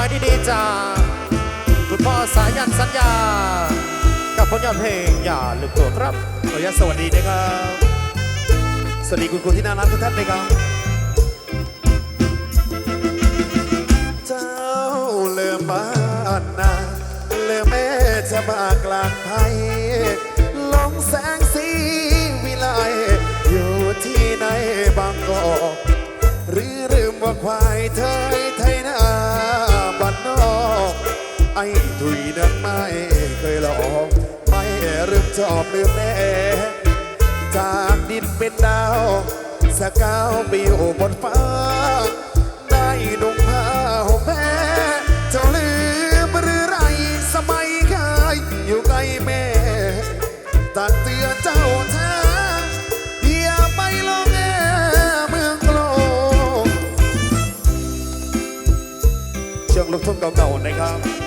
ายดีๆจากคุณพ่อสายันสัญญา กับผลงานเพลงอย่าลืมตัวครับขออนุญาตสวัสดีนะครับ สวัสดีคุณครูที่น่ารักทุกท่านนะครับ เจ้าเลือบ้านนาเลือแม่จะมากลางไพลงแสงสีวิไลอยู่ที่ไหนบางกอกหรือลืมว่าควายเทย ไอ้ถุยนั้นไม่เคยหลอกไม่ลืมชอบลืมแน่จากดินเป็นดาว สกาวไปอยู่บนฟ้า ได้ดงผ้าห่มแพ้เจ้าลืมหรือไรสมัยเคยอยู่ใกล้แม่ตักเตือนเจ้าเธออย่าไปลงแอเมืองกลเชือกลูกทุ่งเก่าๆนะครับ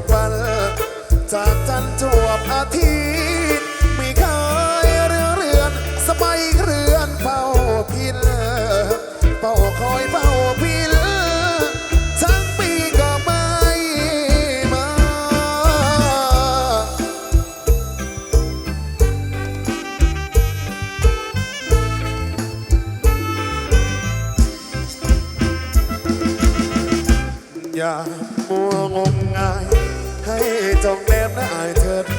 ทุกวัน จากจันทร์จวบอาทิตย์ไม่เคยเรือเรือน สบายเรือนเฝ้าพินเฝ้าคอยเฝ้าพินทั้งปีก็ไม่มาอย่ามัวงมงาย จงแนบหน้าอายเถิด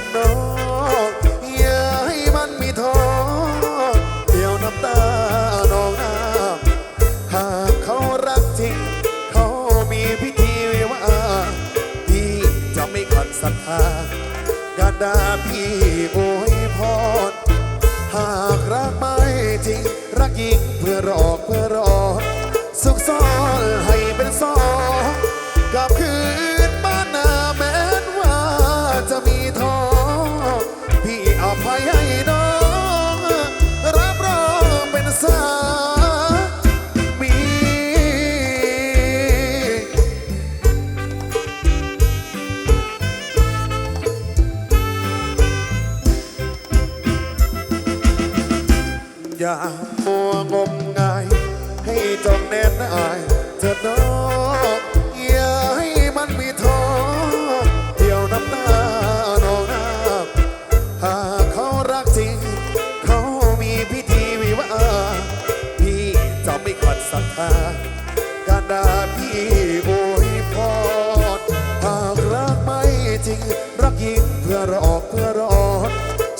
ยิ่งเพื่อรอกเพื่อรอด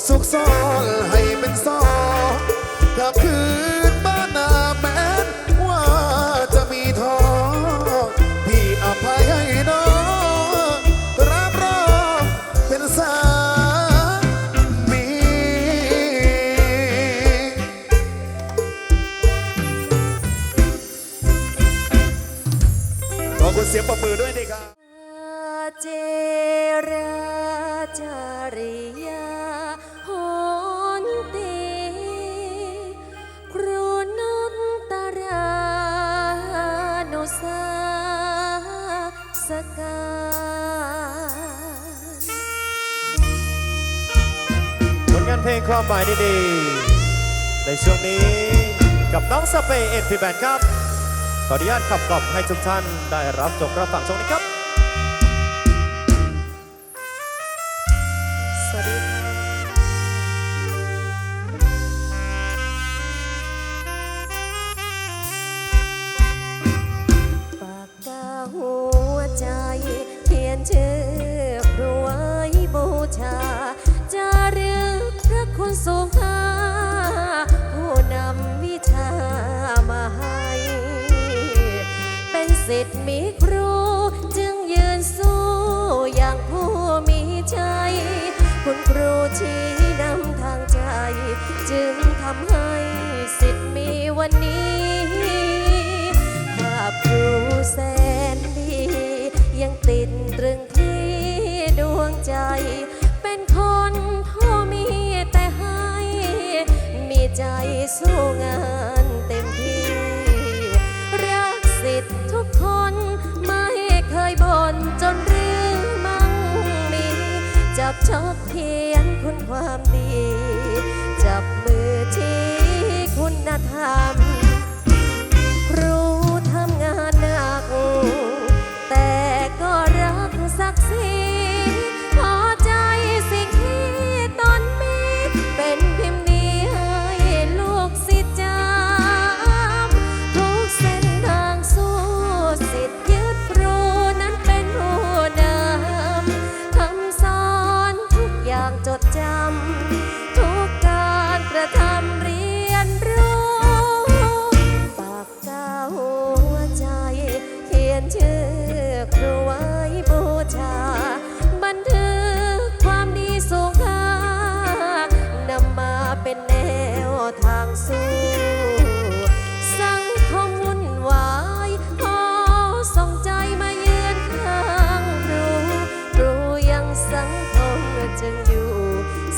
สุขซ่อนให้เป็นสองกับคืน ผลงานเพลงความหมายดีๆ ในช่วงนี้กับน้องสเปย์เอ็นพีแบนครับ ขออนุญาตขับกล่อมให้ทุกท่านได้รับชมรับฟังช่วงนี้ครับ สิทธิ์มีครู จึงยืนสู้อย่างผู้มีใจ คุณครูชี้นำทางใจ จึงทำให้สิทธิ์มีวันนี้ภาพครูแสนดี ยังติดตรึงที่ดวงใจ เป็นคนที่มีแต่ให้ มีใจสู้งาน คนไม่เคยบ่นจนเรื่องมั่งมี จับชอกเทียนคุณความดี จับมือที่คุณธรรม แนวทางสู้ สังคมวุ่นวายขอส่งใจมาเยือนข้างรูครูยังสังคมจึงอยู่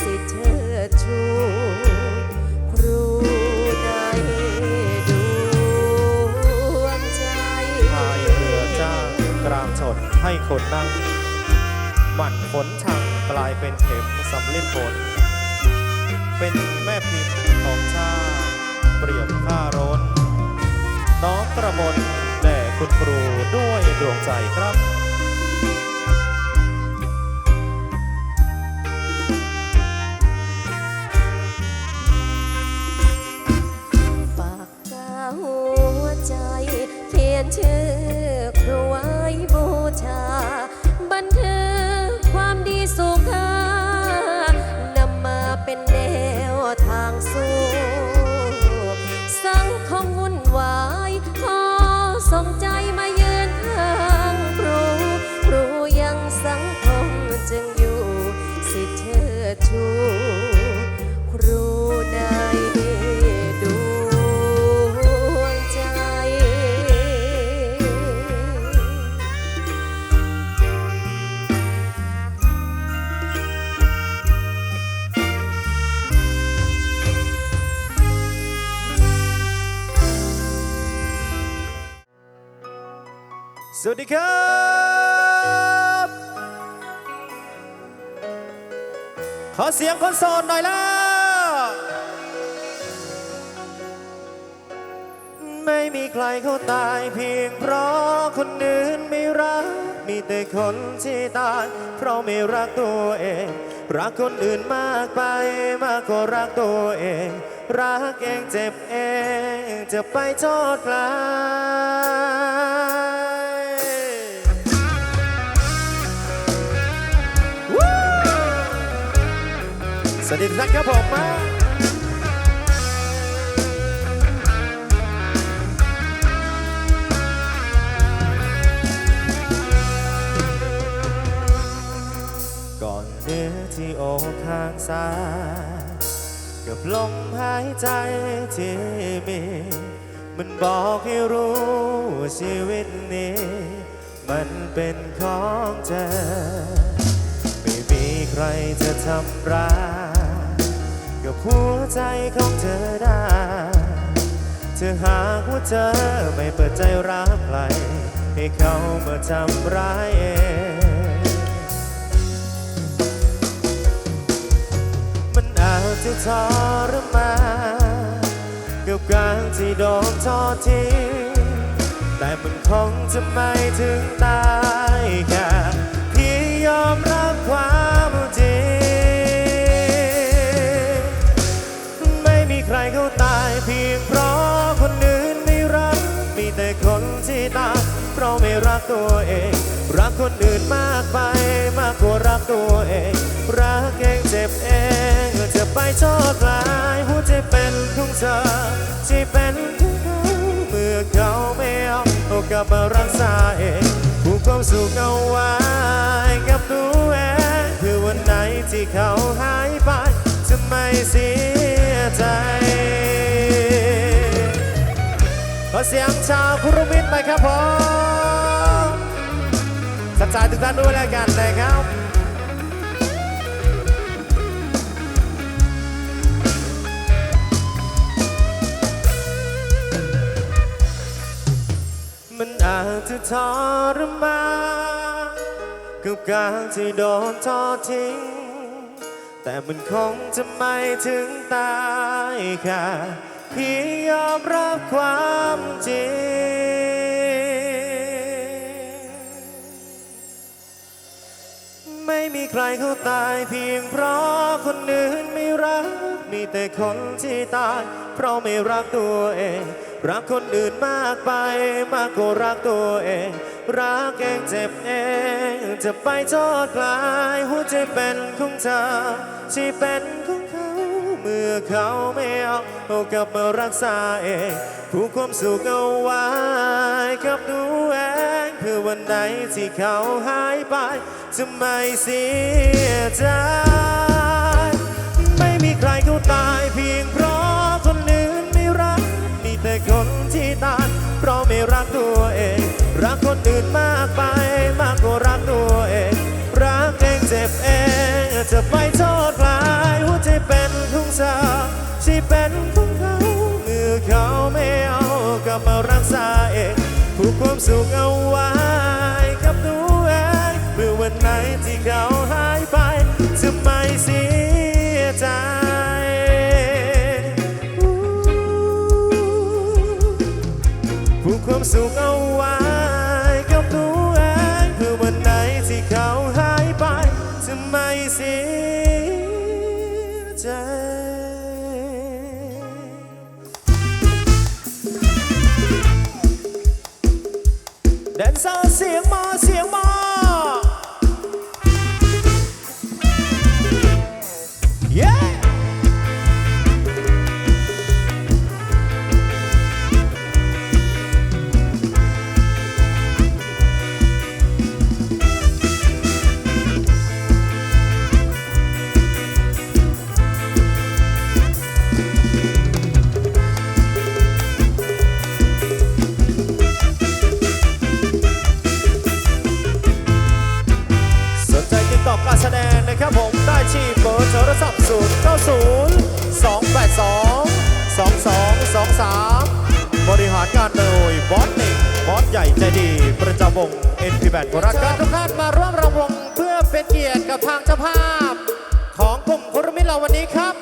สิเชิดชูครูในดวงใจพายเรือจ้ากลางชนให้คนนั่งหมั่นฝนชังกลายเป็นเข็มสำลิดผล เป็นแม่พิมพ์ของชาติเปรียบข้าร้น น้อมกระมนแด่คุณครูด้วยดวงใจครับ สวัสดีครับขอเสียงคนโสดหน่อยแล้ว ไม่มีใครเขาตายเพียงเพราะคนอื่นไม่รัก มีแต่คนที่ตายเพราะไม่รักตัวเอง รักคนอื่นมากไปมากกว่ารักตัวเอง รักเองเจ็บเองจะไปโทษใคร วัสดีทุกท่านครับผมมาก่อนเนื้อที่อกข้างซ้ายกับลมหายใจที่มี มันบอกให้รู้ว่าชีวิตนี้ มันเป็นของเธอ ไม่มีใครจะทำร้าย หัวใจของเธอได้เธอหากว่าเธอไม่เปิดใจรักใครให้เขามาทำร้ายเองมันอาจจะทรมานกับการที่โดนทอดทิ้งแต่มันคงจะไม่ถึงตายแค่เพียงยอมรับความ รเขาตายเพียงเพราะคนอื่นไม่รัก มีแต่คนที่ตายเพราะไม่รักตัวเอง รักคนอื่นมากไปมากกว่ารักตัวเอง รักเองเจ็บเองก็จะไปโทษกลายหัวใจเป็นของเธอที่เป็นของเขาเมื่อเขาไม่เอาเอากลับมารักษาเองผูกความสุขเอาไว้กับตัวเองเพื่อวันไหนที่เขาหายไป ไม่เสียใจขอเสียงชาวคุรุมิตรไปครับผมสักสาทุกท่านด้วยแล้วกันนะครับมันอาจจะทรมานกับการที่โดนทอดทิ้ง แต่มันคงจะไม่ถึงตายค่ะพี่ยอมรับความจริง ไม่มีใครเขาตายเพียงเพราะคนอื่นไม่รัก มีแต่คนที่ตาย เพราะไม่รักตัวเอง รักคนอื่นมากไปมากกว่ารักตัวเอง รักเองเจ็บเอง จะไปโทษใครหัวใจเป็นของเธอ ที่เป็นของเขา เมื่อเขาไม่เอาเอากลับมารักษาเองผูกความสุขเอาไว้กับตัวเองเพื่อวันไหนที่เขาหายไป จะไม่เสียใจ ไม่มีใครเขาตายเพียงเพราะคนอื่นไม่รัก มีแต่คนที่ตายเพราะไม่รักตัวเอง่นมากไปมากกว่ารักตัวเอง รักเองเจ็บเองจะไปโทษใครหัวใจเป็นของเธอที่เป็นของเขาเมื่อเขาไม่เอากลับมารักษาเองผูกความสุขเอาไว้กับตัวเองเมื่อวันไหนที่เขาหายไปจะไม่เสียใจผูกความสุขเอาไว้ ญ่ใจดีประจำวง NP8 โคราชครับทุกท่านมาร่วมรำวงเพื่อเป็นเกียรติกับทางเจ้าภาพ ของกลุ่มคุรมิตรเราวันนี้ครับ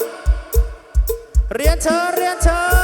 เรียนเชิญเรียนเชิญ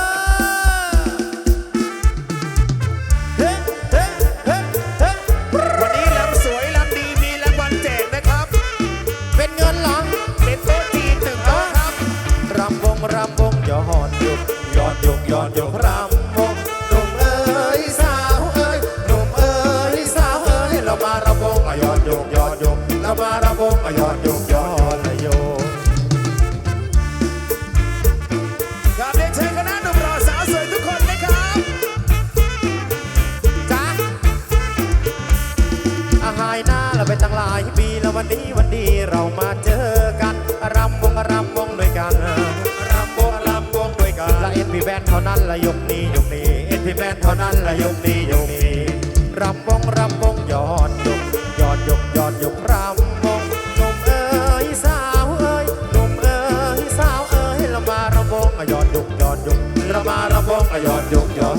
มารำวงอย้อนยกย้อน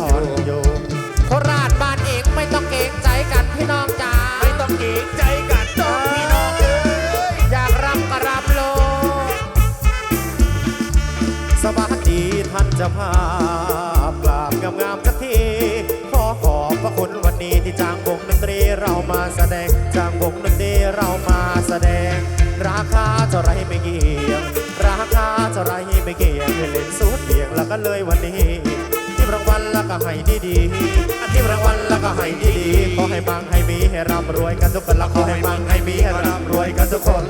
ยกโคราชบ้านเองไม่ต้องเกรงใจกันพี่น้องจ๋าไม่ต้องเกรงใจกันน้องพี่น้องเอ้ยอยากรำก็รำโลสวัสดีท่านเจะภาพกราบงามงามๆสักทีขอขอบพระคุณวันนี้ที่จ้างวงดนตรีเรามาแสดงจ้างวงดนตรีเรามาแสดง ราคาเท่าไรไม่เกี่ยงราคาเท่าไรไม่เกี่ยงเล่นสุดเบี่ยงแล้วก็เลยวันนี้ แล้วก็ให้ดีๆอันที่รางวัลแล้วก็ให้ดีๆขอให้บังให้มีให้ร่ำรวยกันทุกคนละขอให้บังให้มีให้ร่ำรวยกันทุกคน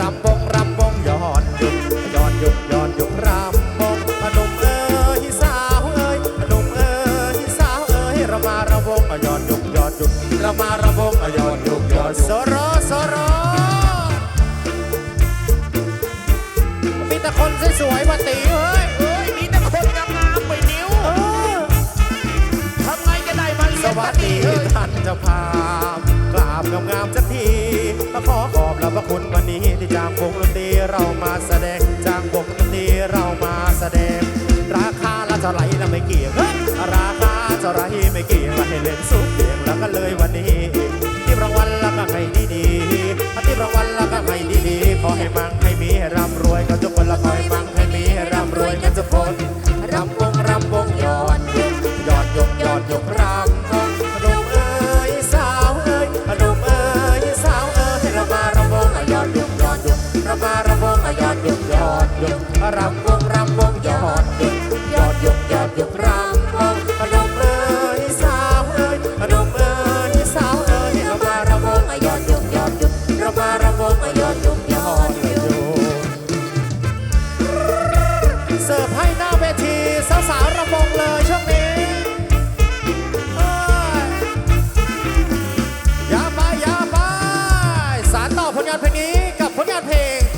รำบงรำบงย้อนยุกย้อนยุกย้อนยุกรำบงหนุ่มเอ๋ยสาวเอ๋ยหนุ่มเอ๋ยสาวเอ๋ยเรามารำวงย้อนยุกย้อนยุกเรามารำวงย้อนยุกย้อนยุกโซโรโซโรมีแต่คนสวยๆมาตีเฮ้ย จ้าภาพกราบงามๆสักทีก็ขอขอบรับพระคุณวันนี้ที่จางวงดนตรีเรามาแสดงจางวงดนตรีเรามาแสดง ราคาละเท่าไรละไม่เกี่ยงราคาเท่าไรไม่เกี่ยงมาให้เล่นสุดเดียงแล้วก็เลยวันนี้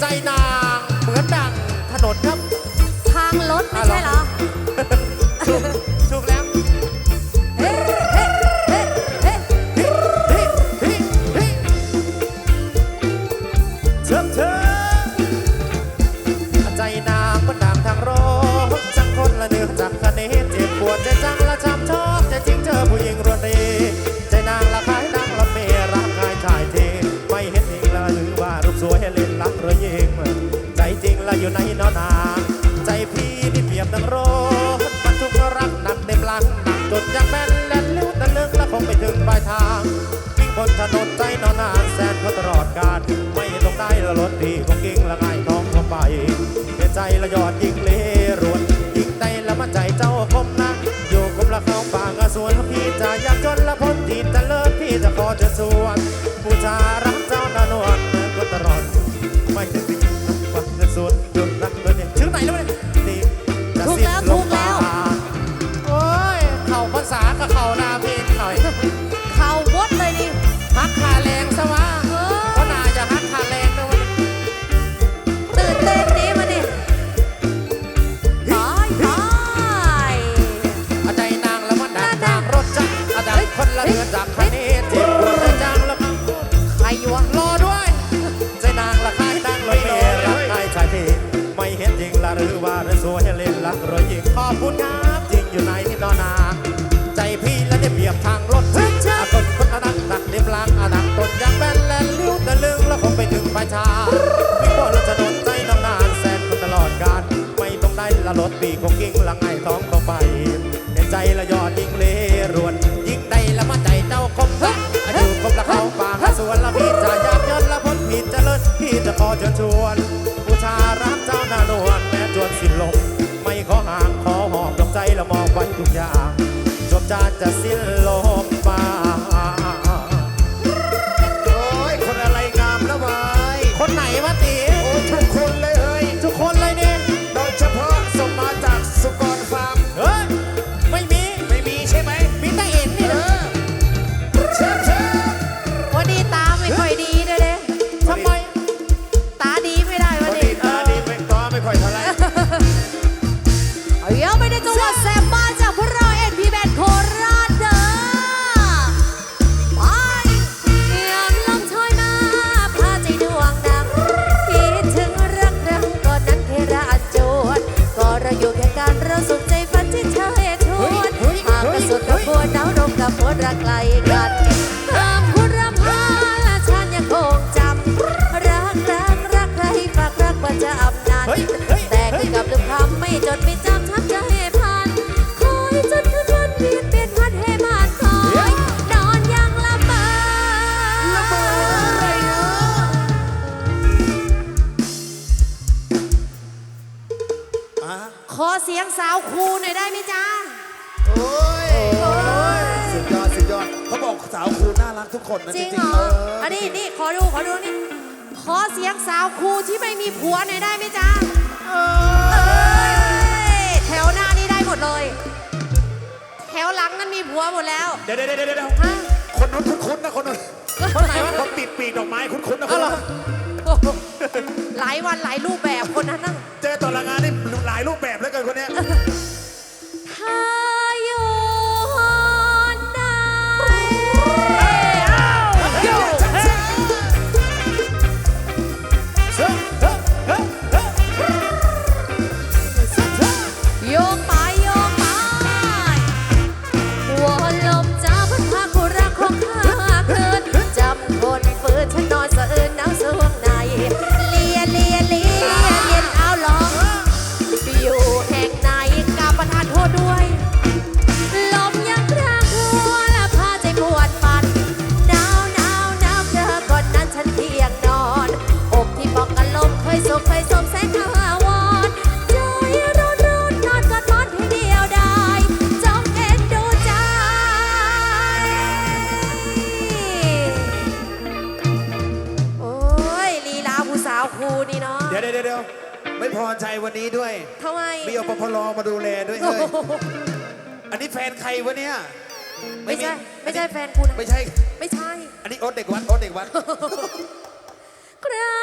Giày. ละยอดยิงเลรวนยิงไตละมาใจเจ้าคมนะอยู่คมละเข้าปางสวนพี่จะอยากจนละพ้นติดจะเลิกพี่จะขอเธอสวนผู้ชารัะขอเชิญชวนผู้ชารักเจ้านานวนแม้จวนสิ้นลมไม่ขอห่างขอหอมดวงใจและมองไว้ทุกอย่างจบจานจะสิ้นลมารักทุกคนนะจริงเหรออันนี้นี่ขอดูขอดูนี่ ขอเสียงสาวครูที่ไม่มีผัวหน่อยได้ไหมจ๊ะเอ้ยแถวหน้านี่ได้หมดเลย แถวหลังนั่นมีผัวหมดแล้วเดี๋ยวเดี๋ยวเดี๋ยวคนนู้นคุ้นๆนะคนนู้นคนไหนวะขาปิดปีกดอกไม้คุ้นๆนะคเอานเหรนั้นหลายวันหลายรูปแบบคนนั้นน่ะเจอตอนละงานนี่หลายรูปแบบเลือกินคนเนี้ย ทำไมมีอปพลมาดูแลด้วยเฮ้ย อันนี้แฟนใครวะเนี่ยไม่ใช่ไม่ใช่แฟนคุณนะไม่ใช่ ไม่ใช่ อันนี้โอ๊ตเด็กวัดโอ๊ตเด็กวัดครา